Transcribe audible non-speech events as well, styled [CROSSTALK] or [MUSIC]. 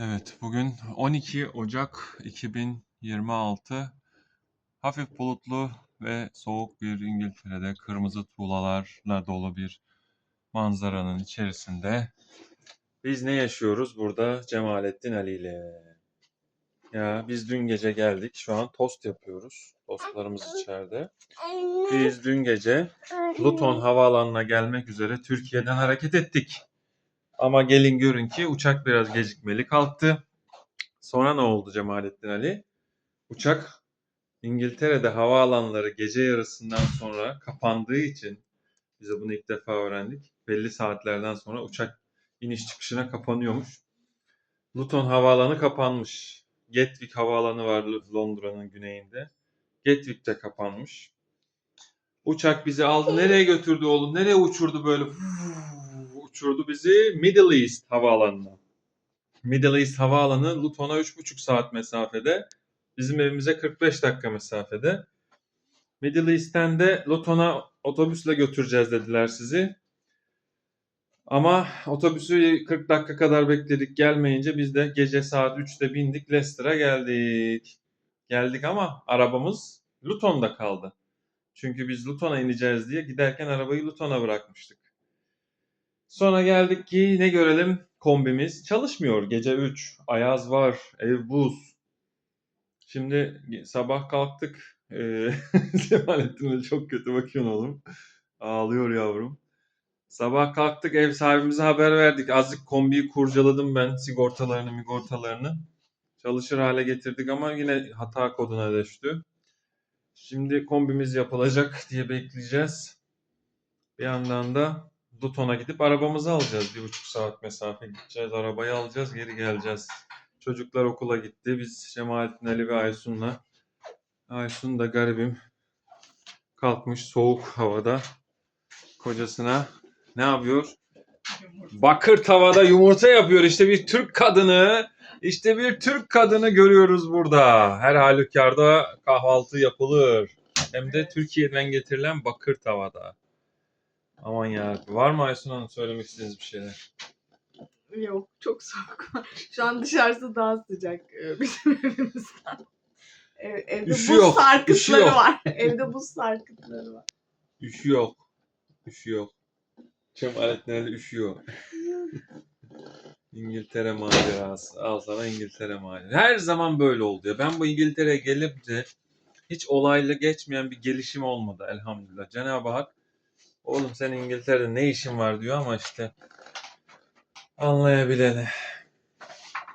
Evet, bugün 12 Ocak 2026. Hafif bulutlu ve soğuk bir İngiltere'de kırmızı tuğlalarla dolu bir manzaranın içerisinde. Biz ne yaşıyoruz burada Cemalettin Ali ile? Ya biz dün gece geldik. Şu an tost yapıyoruz. Tostlarımız içeride. Biz dün gece Luton Havaalanı'na gelmek üzere Türkiye'den hareket ettik. Ama gelin görün ki uçak biraz gecikmeli kalktı. Sonra ne oldu Cemalettin Ali? Uçak İngiltere'de havaalanları gece yarısından sonra kapandığı için biz de bunu ilk defa öğrendik. Belli saatlerden sonra uçak iniş çıkışına kapanıyormuş. Luton Havaalanı kapanmış. Gatwick Havaalanı var Londra'nın güneyinde. Gatwick de kapanmış. Uçak bizi aldı. Nereye götürdü oğlum? Nereye uçurdu böyle? Uçurdu bizi Middle East havaalanına. Middle East havaalanı Luton'a 3,5 saat mesafede. Bizim evimize 45 dakika mesafede. Middle East'ten de Luton'a otobüsle götüreceğiz dediler sizi. Ama otobüsü 40 dakika kadar bekledik gelmeyince biz de gece saat 3'te bindik Leicester'a geldik. Geldik ama arabamız Luton'da kaldı. Çünkü biz Luton'a ineceğiz diye giderken arabayı Luton'a bırakmıştık. Sonra geldik ki ne görelim? Kombimiz çalışmıyor. Gece 3. Ayaz var. Ev buz. Şimdi sabah kalktık. Ee, [LAUGHS] Cemalettin'e çok kötü bakıyorsun oğlum. Ağlıyor yavrum. Sabah kalktık ev sahibimize haber verdik. Azıcık kombiyi kurcaladım ben sigortalarını migortalarını. Çalışır hale getirdik ama yine hata koduna düştü. Şimdi kombimiz yapılacak [LAUGHS] diye bekleyeceğiz. Bir yandan da Luton'a gidip arabamızı alacağız. Bir buçuk saat mesafe gideceğiz. Arabayı alacağız, geri geleceğiz. Çocuklar okula gitti. Biz Cemalettin Ali ve Aysun'la. Aysun da garibim kalkmış soğuk havada kocasına ne yapıyor? Bakır tavada yumurta yapıyor. İşte bir Türk kadını, işte bir Türk kadını görüyoruz burada. Her halükarda kahvaltı yapılır. Hem de Türkiye'den getirilen bakır tavada. Aman ya. Var mı Aysun Hanım söylemek istediğiniz bir şeyler? Yok çok soğuk. [LAUGHS] Şu an dışarısı daha sıcak e, [LAUGHS] bizim evimizden. Ev, evde Üşüyor, buz sarkıtları üşüyor. var. [LAUGHS] Evde buz sarkıtları var. Üşüyor. Üşüyor. Cemalettin Ali üşüyor. İngiltere macerası. Al sana İngiltere macerası. Her zaman böyle oldu ya. Ben bu İngiltere'ye gelip de hiç olayla geçmeyen bir gelişim olmadı elhamdülillah. Cenab-ı Hak oğlum sen İngiltere'de ne işin var diyor ama işte anlayabilene.